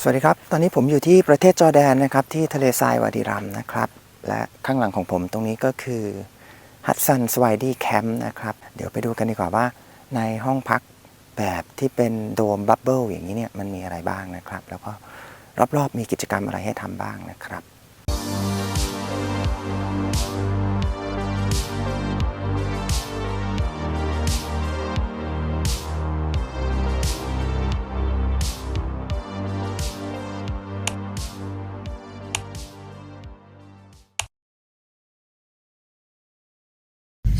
สวัสดีครับ ตอนนี้ผมอยู่ที่ประเทศจอร์แดนนะครับที่ทะเลทรายวาดีรัมนะครับ และข้างหลังของผมตรงนี้ก็คือฮัตซันสวายดี้แคมป์นะครับ เดี๋ยวไปดูกันดีกว่าว่าในห้องพักแบบที่เป็นโดมบับเบิลอย่างนี้เนี่ยมันมีอะไรบ้างนะครับ แล้วก็รอบๆมีกิจกรรมอะไรให้ทำบ้างนะครับ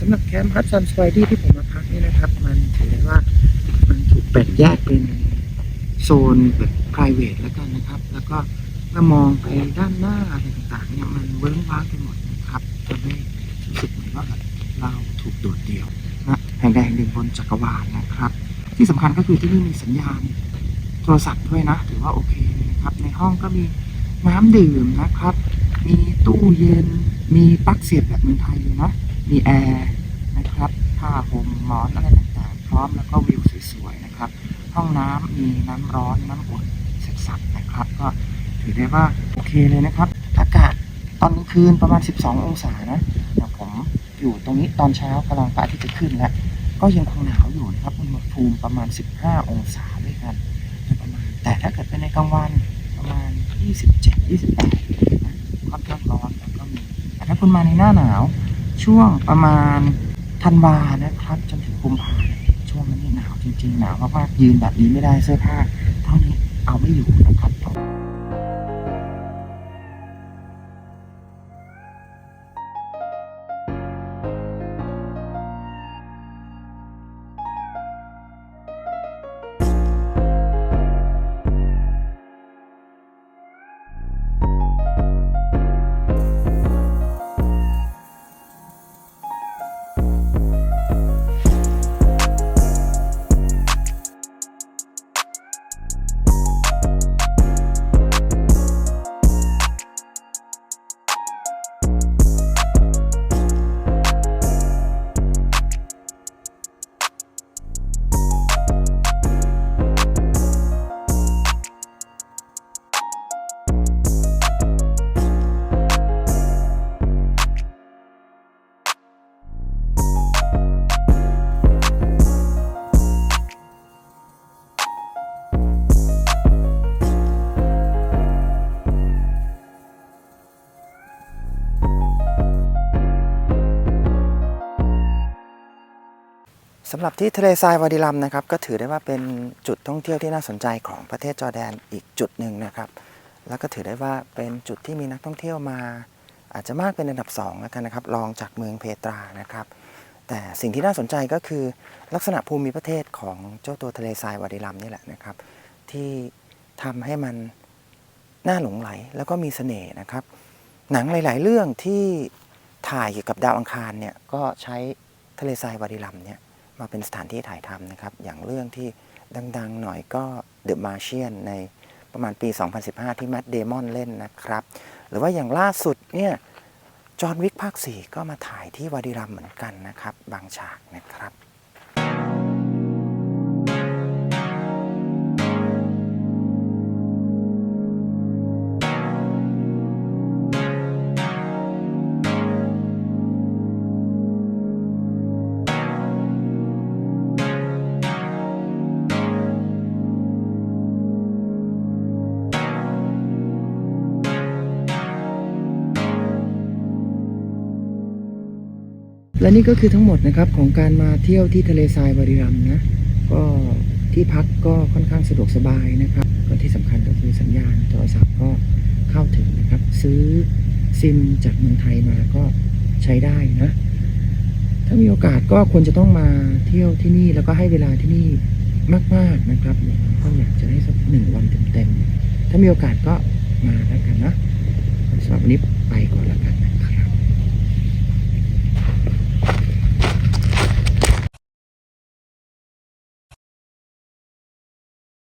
ำหรับแคมป์ฮัตซันสไปดี้ที่ผมมาพักนี่นะครับ มันถือได้ว่ามันถูกแบ่งแยกเป็นโซนแบบ p r i v a t แล้วกันนะครับ แล้วก็เมื่อมองไปด้านหน้าอะไรต่างๆเนี่ยมันเวิ้งว้างไปหมดนะครับทำให้รู้สึกเหมือนว่าเราถูกโดดเดี่ยวนะแห่งใดแห่งหนึ่งบนจักรวาลนะครับ ที่สำคัญก็คือที่นี่มีสัญญาณโทรศัพท์ด้วยนะถือว่าโอเคนะครับ ในห้องก็มีน้ำดื่มนะครับ มีตู้เย็น มีปลั๊กเสียบแบบเมืองไทยเลยนะ มีแอร์ ผ้าห่มหมอนอะไรต่างๆ พร้อมแล้วก็วิวสวยๆนะครับ ห้องน้ำมีน้ำร้อนน้ำอุ่นสร็จสับนะครับ ก็ถือได้ว่าโอเคเลยนะครับ อากาศตอนกลางคืนประมาณ 12 องศานะแต่ผมอยู่ตรงนี้ตอนเช้ากำลังพระอาทิตย์จะขึ้นแล้ว ก็ยังคงหนาวอยู่นะครับอุณหภูมิประมาณ 15 องศาด้วยกันประมาณแต่ถ้าเกิดเป็นในกลางวันประมาณ 27 28ค่อนข้างร้อนแล้วก็มีแต่ถ้าคุณมาในหน้าหนาวช่วงประมาณ ธันวานะครับจนถึงกุมภาเนี่ยช่วงนั้นนี่หนาวจริงๆหนาวมากๆยืนแบบนี้ไม่ได้เสื้อผ้าเท่านี้เอาไม่อยู่นะครับ สำหรับที่ทะเลทรายวาดิลัมนะครับก็ถือได้ว่าเป็นจุดท่องเที่ยวที่น่าสนใจของประเทศจอร์แดนอีกจุดหนึ่งนะครับ แล้วก็ถือได้ว่าเป็นจุดที่มีนักท่องเที่ยวมา อาจจะมากเป็นอันดับสองแล้วกันนะครับรองจากเมืองเพตรานะครับ แต่สิ่งที่น่าสนใจก็คือลักษณะภูมิประเทศของเจ้าตัวทะเลทรายวาดิลัมนี่แหละนะครับ ที่ทำให้มันน่าหลงไหลแล้วก็มีเสน่ห์นะครับ หนังหลาย ๆ เรื่องที่ถ่ายเกี่ยวกับดาวอังคารเนี่ยก็ใช้ทะเลทรายวาดิลัมเนี่ย มาเป็นสถานที่ถ่ายทำนะครับ อย่างเรื่องที่ดังๆหน่อยก็ The Martian ในประมาณปี 2015 ที่แม t เดมอนเล่นนะครับ หรือว่าอย่างล่าสุดเนี่ยจอห์นวิกภาค 4 ก็มาถ่ายที่วาดิรัมเหมือนกันนะครับ บางฉากนะครับ และนี่ก็คือทั้งหมดนะครับของการมาเที่ยวที่ทะเลทรายวาริรัมนะก็ที่พักก็ค่อนข้างสะดวกสบายนะครับก็ที่สำคัญก็คือสัญญาณโทรศัพท์ก็เข้าถึงนะครับ ซื้อซิมจากเมืองไทยมาก็ใช้ได้นะ ถ้ามีโอกาสก็ควรจะต้องมาเที่ยวที่นี่แล้วก็ให้เวลาที่นี่มาก ๆนะครับก็อยากจะให้สักหนึ่งวันเต็มๆถ้ามีโอกาสก็มาแล้วกันนะสำหรับวันนี้ไปก่อน